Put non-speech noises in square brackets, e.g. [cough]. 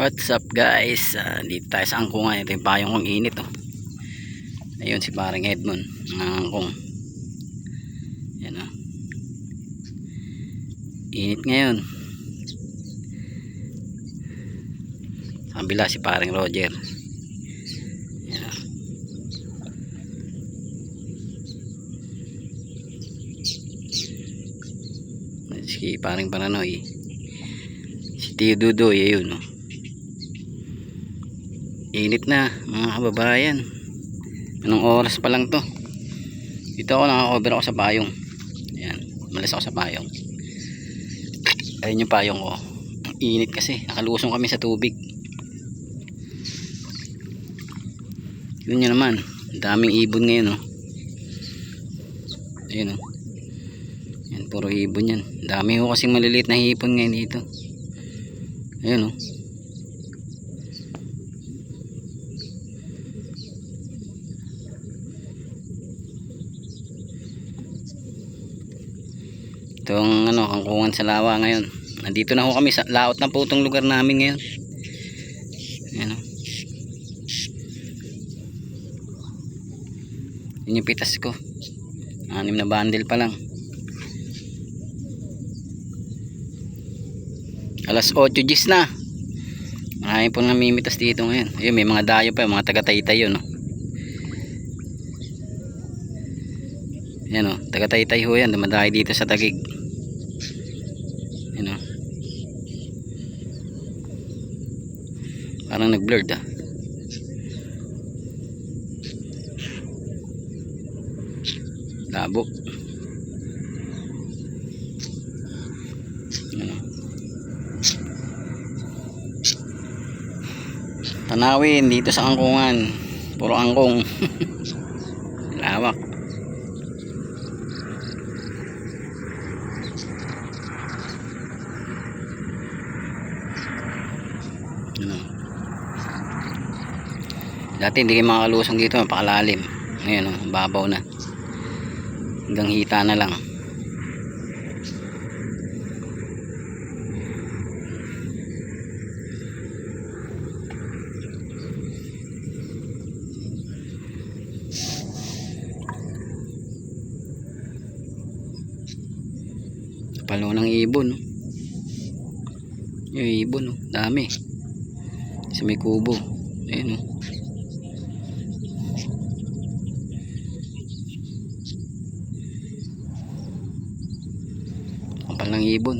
What's up guys? Uh, dito tayo sa angkungan. Ito yung payong kong init oh. Ayun si paring Edmond. Ang angkong. Yan oh. Init ngayon. Sa kabila si paring Roger. Yan oh. Si paring Paranoy. Si Tio Dudoy. Ayun oh. Init na mga kababayan. Anong oras pa lang to? Dito ako naka-cover ako sa payong. Ayan, malas ako sa payong. Ayun yung payong ko. Ang init kasi, nakalusong kami sa tubig. Yun yun naman, daming ibon ngayon oh. Ayun oh. Yan, puro ibon yan. Dami ho kasing maliliit na hipon ngayon dito. Ayun oh. Itong ano kangkungan sa lawa ngayon. Nandito na ho kami sa laot na po itong lugar namin ngayon. Ayan o yun yung pitas ko. Anim na bundle pa lang. Alas 8 gis na. Marami po namimitas dito ngayon. Ayun may mga dayo pa mga taga taytay yun o Yan o, taga taytay ho yan, dumadayo dito sa tagig. Yan o. Parang nag-blurred ah. Labo. Yan o. Tanawin dito sa angkungan. Puro angkong. [laughs] Lawak. Ano. Dati hindi kayo makakalusong dito, napakalalim. Ngayon, oh, babaw na. Hanggang hita na lang. Palo ng ibon. oh. Yung ibon, oh. dami sa may kubo. Ayun o kapal ng ibon